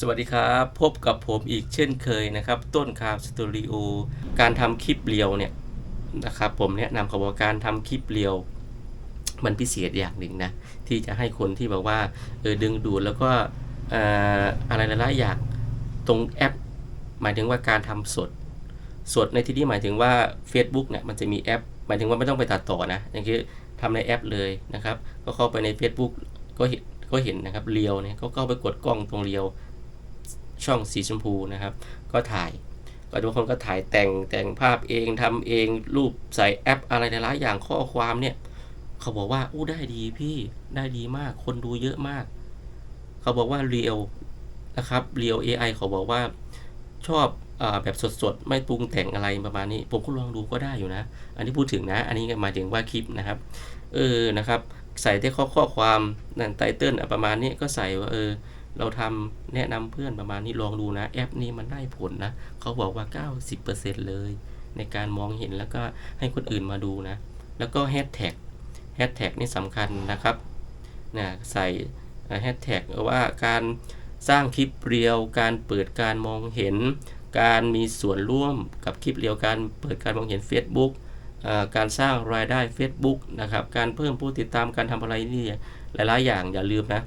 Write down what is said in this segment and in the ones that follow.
สวัสดีครับ พบกับผมอีกเช่นเคยนะครับ ต้นคามสตูดิโอการทำคลิปเรียวเนี่ยนะครับผมแนะนำขบว่าการทำคลิปเรียว มันพิเศษอย่างหนึ่งนะ ที่จะให้คนที่แบบว่าเออดึงดูดแล้วก็อออะไรหลายๆอย่างตรงแอป หมายถึงว่าการทำสด สดในที่นี้หมายถึงว่า Facebook เนี่ยมันจะมีแอป หมายถึงว่าไม่ต้องไปตัดต่อนะอย่างที่ทำในแอปเลยนะครับ ก็เข้าไปใน Facebook ก็เห็นก็เห็นนะครับเรียวเนี่ยก็เข้าไปกดกล้องตรงเรียว ช่องสีชมพูนะครับ ก็ถ่ายก็ทุกคนก็ถ่ายแต่งแต่งภาพเองทำเองรูปใส่แอปอะไรหลายๆอย่างข้อความเนี่ย เขาบอกว่าอู้ได้ดีพี่ได้ดีมากคนดูเยอะมาก เขาบอกว่าเรียวนะครับเรียว AI เขาบอกว่าชอบอแบบสดๆ ไม่ปรุงแต่งอะไรประมาณนี้ ผมก็ลองดูก็ได้อยู่นะ อันนี้พูดถึงนะ อันนี้หมายถึงว่าคลิปนะครับ เออนะครับ ใส่ที่ข้อข้อความนั่นไตเติ้ลประมาณนี้ก็ใส่ว่าเออ เราทำแนะนำเพื่อนประมาณนี้ลองดูนะ แอปนี้มันได้ผลนะเขาบอกว่า 90%เลย ในการมองเห็นแล้วก็ให้คนอื่นมาดูนะ แล้วก็แฮชแท็กแฮชแท็กนี่สำคัญนะครับนะใส่แฮชแท็กว่าการสร้างคลิปเรียวการเปิดการมองเห็น การมีส่วนร่วมกับคลิปเรียวการเปิดการมองเห็น Facebook การสร้างรายได้ Facebook นะครับ การเพิ่มผู้ติดตามการทำอะไรนี่หลายๆอย่างอย่าลืมนะ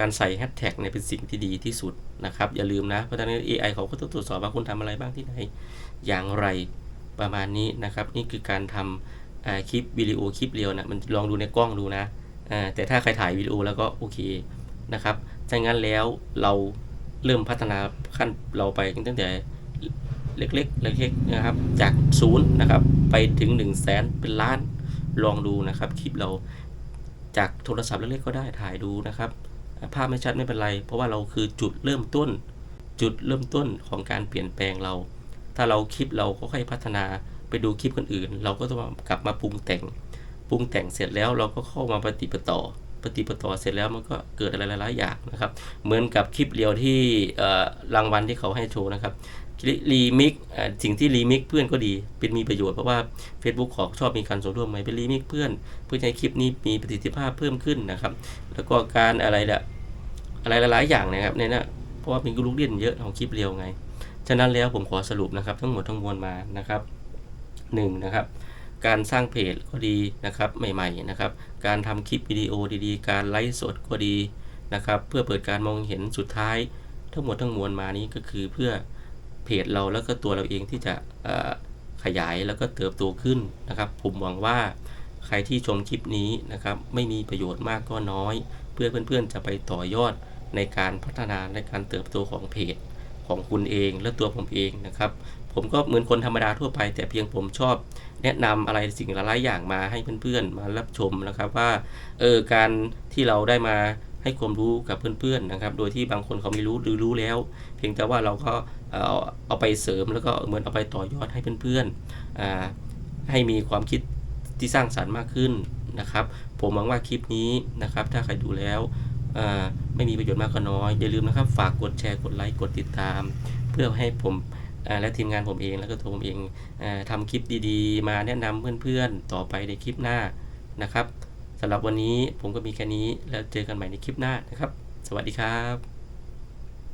การใส่แฮชแท็กเนี่ยเป็นสิ่งที่ดีที่สุดนะครับ อย่าลืมนะ เพราะฉะนั้น AI เขาก็ต้องตรวจสอบว่าคุณทำอะไรบ้างที่ไหน อย่างไรประมาณนี้นะครับ นี่คือการทำคลิปวิดีโอคลิปเรียวนะมันลองดูในกล้องดูนะแต่ถ้าใครถ่ายวิดีโอแล้วก็โอเคนะครับถ้างั้นแล้วเราเริ่มพัฒนาขั้นเราไปตั้งแต่เล็กๆเล็กๆนะครับ จากศูนย์นะครับ ไปถึง1นึ่งแสนเป็นล้านลองดูนะครับ คลิปเราจากโทรศัพท์เล็กๆก็ได้ถ่ายดูนะครับ ภาพไม่ชัดไม่เป็นไร เพราะว่าเราคือจุดเริ่มต้น จุดเริ่มต้นของการเปลี่ยนแปลงเรา ถ้าเราคลิปเราก็ค่อยพัฒนาไปดูคลิปคนอื่น เราก็ต้องกลับมาปรุงแต่ง ปรุงแต่งเสร็จแล้วเราก็เข้ามาปฏิปต่อ ปฏิปต่อเสร็จแล้วมันก็เกิดอะไรหลายๆอย่างนะครับ เหมือนกับคลิปเรียวที่รางวัลที่เขาให้โชว์นะครับ รีมิกสิ่งที่รีมิกเพื่อนก็ดี เป็นมีประโยชน์เพราะว่า Facebook ขอชอบมีการส่วนร่วมไหมเป็นรีมิกเพื่อน เพื่อให้คลิปนี้มีประสิทธิภาพเพิ่มขึ้นนะครับ แล้วก็การอะไรละอะไรหลายๆอย่างนะครับในนั้นเพราะว่ามีลูกเล่นเยอะของคลิปเรียวไง ฉะนั้นแล้วผมขอสรุปนะครับ ทั้งหมดทั้งมวลมานะครับหนึ่งนะครับการสร้างเพจก็ดีนะครับใหม่ๆนะครับ การทำคลิปวิดีโอดีๆ การไลฟ์สดก็ดีนะครับ เพื่อเปิดการมองเห็นสุดท้าย ทั้งหมดทั้งมวลมานี้ก็คือเพื่อ เพจเราแล้วก็ตัวเราเองที่จะขยายแล้วก็เติบโตขึ้นนะครับ ผมหวังว่าใครที่ชมคลิปนี้นะครับ ไม่มีประโยชน์มากก็น้อย เพื่อเพื่อนๆจะไปต่อยอดในการพัฒนาในการเติบโตของเพจของคุณเองและตัวผมเองนะครับ ผมก็เหมือนคนธรรมดาทั่วไป แต่เพียงผมชอบแนะนำอะไรสิ่งหลายๆอย่างมาให้เพื่อนๆ มารับชมนะครับว่าเออการที่เราได้มา ให้ความรู้กับเพื่อนๆนะครับ โดยที่บางคนเขาไม่รู้หรือรู้แล้ว เพียงแต่ว่าเราก็เอาเอาไปเสริมแล้วก็เหมือนเอาไปต่อยอดให้เพื่อนๆให้มีความคิดที่สร้างสรรค์มากขึ้นนะครับ ผมหวังว่าคลิปนี้นะครับ ถ้าใครดูแล้วไม่มีประโยชน์มากก็น้อย อย่าลืมนะครับ ฝากกดแชร์กดไลค์กดติดตาม เพื่อให้ผมและทีมงานผมเองแล้วก็ตัวผมเองอาทำคลิปดีๆ มาแนะนำเพื่อนๆ ต่อไปในคลิปหน้านะครับ สำหรับวันนี้ผมก็มีแค่นี้แล้วเจอกันใหม่ในคลิปหน้านะครับ สวัสดีครับ